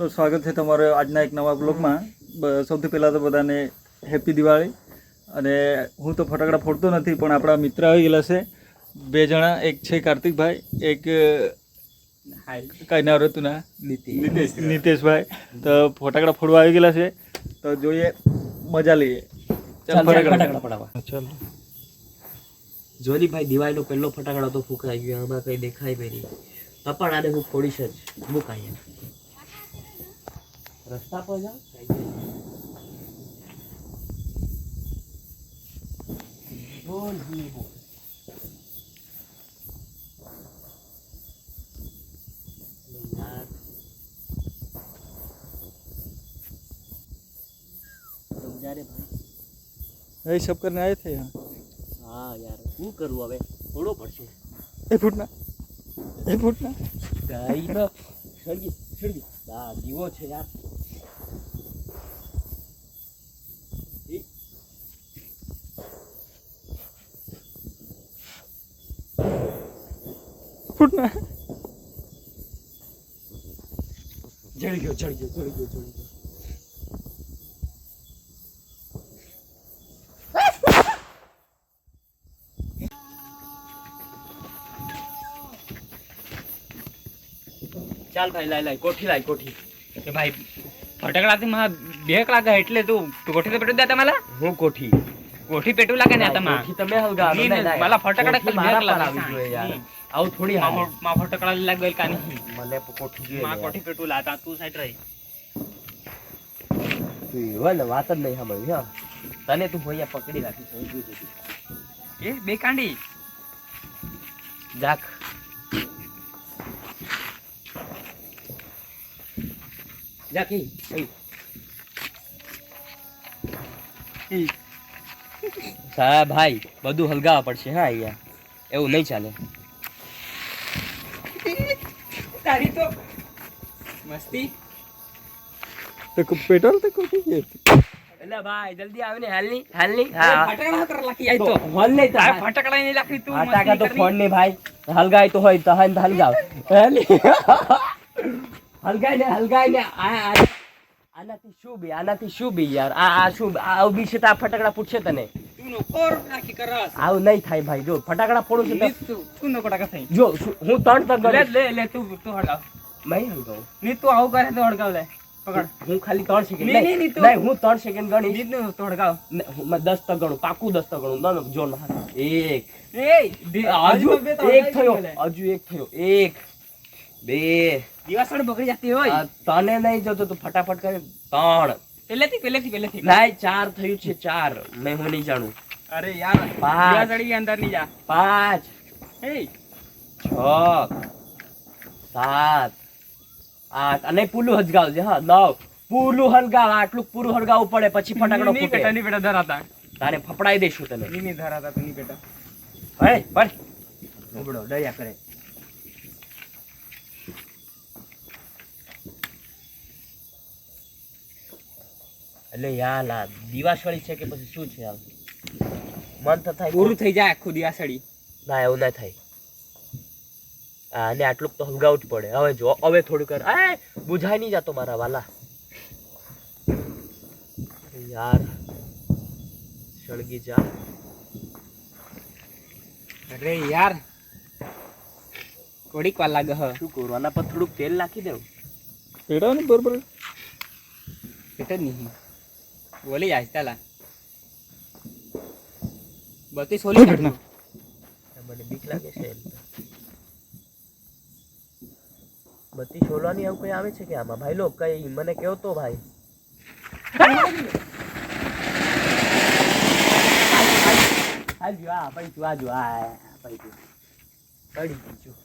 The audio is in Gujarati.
તો સ્વાગત છે તમારો આજના એક નવા બ્લોગમાં. સૌથી પહેલાં તો બધાને હેપી દિવાળી. અને હું તો ફટાકડા ફોડતો નથી પણ આપણા મિત્ર આવી ગયેલા છે. બે જણા એક છે કાર્તિકભાઈ એક કઈ ના ઋતુના ના. નીતેશભાઈ. તો ફટાકડા ફોડવા આવી ગયેલા છે. તો જોઈએ મજા લઈએ. જોલીભાઈ દિવાળીનો પહેલો ફટાકડો તો ફૂંકાઈ ગયો આમાં કઈ દેખાય બી નહીં. પણ આને હું ફોડીશ જ. મુકાય રસ્તા પર જાઓ બોલ જી બોલ યાર સમજા રે ભાઈ એ સબ કરને આયે થે યહાં હા યાર શું કરવું હવે થોડો પડશે એ ફૂટના એ ફૂટના કઈ ન સળગી સળગી આ દીવો છે યાર ફૂટના જળી ગયો જળી ગયો જળી ગયો જળી ગયો ચાલ ભાઈ લાય લાય કોઠી લાય કોઠી કે ભાઈ ફટાકડાથી માં બે લાગે એટલે તું કોઠી તો પેટું દેતા मला હું કોઠી કોઠી પેટું લાગે ને आता કોઠી તમે હલગાવો ની, નહીં, નહીં, નહીં. मला ફટાકડા કોઠી ખાલી મારા બે પર લાગે. આવી જોઈએ યાર ની. આવું થોડી હાલે. માં ફટાકડા લાગ ગઈ કાની. મને કોઠી જોઈએ માં કોઠી પેટુ લાતા તું સાઈડ રહી. તું એવો વાત જ નહીં સાંભળી હા. તને તું હોયા પકડી રાખી. જોઈ જતી. એ બે કાંડી. જાક જાકી એ. સાહેબ ભાઈ બધું હલગાવવા પડશે હા અહીંયા. એવું નહીં ચાલે. તારી તો મસ્તી. તે પેટ્રોલ તે કોટી છે એટલે ભાઈ જલ્દી આવે ને હાલની. હાલની હા. ફટાકડા કર લાખી આઈ તો. હોલ નહીં તો ફટકડા હા. ની લાખી તું ફટાકા તો ફોન નહીં ભાઈ. હલગાય તો હોય તો હન હલગાવ. હાલી. હલગાય ને હલગાય ને. આ આ- આનાથી શું બી આનાથી શું બી યાર? આ આ શું આ આવું બી છે તો આ ફટાકડા પૂછશે તને. આવું નહીં થાય ભાઈ. જો ફટાકડા ફોડું છું તું તું નો કોટા થઈ જો હું ત્રણ તક લે લે લે તું તું હળગાવ. નહીં હલગાવું. ની તું આવું કરે તો હળગાવ લે. પકડ. હું ખાલી ત્રણ સેકન્ડ નહીં, નહીં, નહીં, હું ત્રણ સેકન્ડ ગણીશ. નીતનું તો હળગાવ. મેં દસ તક ગણું પાકું દસ તક ગણું. ના, જો ના. એક. હજુ એક થયો. હજુ એક થયો. એક. બે. દિવસ બગડી જતી હોય. તને નહીં જતો તું ફટાફટ કરે. ત્રણ. પહેલેથી પહેલેથી પહેલેથી. ભાઈ ચાર થયું છે ચાર. મેં હું નહીં જાણું. અરે યાર પાંચ. દિવાસળી અંદર નહીં જા. પાંચ. એ છ. સાત. આઠ. અને પુલુ હજગાવજે હા નવ. પૂલું હલગાવ આટલું પૂરું હલગાવવું પડે પછી ફટાકડો ફૂટે. બેટા ની બેટા ધરાતા. તારે ફફડાઈ દઈશું તને. ની ની ધરાતા તું ની બેટા. હે પણ ઉબડો દયા કરે. એટલે યાર આ દિવાસળી છે કે પછી શું છે મન તો થાય પૂરું થઈ જાય આખું દિવાસળી. ના એવું ના થાય. અને આટલું તો હલગાવું જ પડે. હવે જો હવે થોડું કર. એ બુઝાઈ નહીં જતો મારા વાલા. યાર સળગી જા. અરે યાર થોડીક વાર લાગે હ. શું કરું? આના પર થોડુંક તેલ નાખી દેવું? પેડા ને બરોબર. પેટ જ નહીં. બોલી જાય ચાલા બધી સોલી ઘટના. મને બીક લાગે છે તો. બત્તી આવું કઈ આવે છે કે આમાં? ભાઈ લોક કઈ મને કેવો તો ભાઈ. હાલ જો આ ભાઈ જો આ જો આ ભાઈ જો પડી ગયું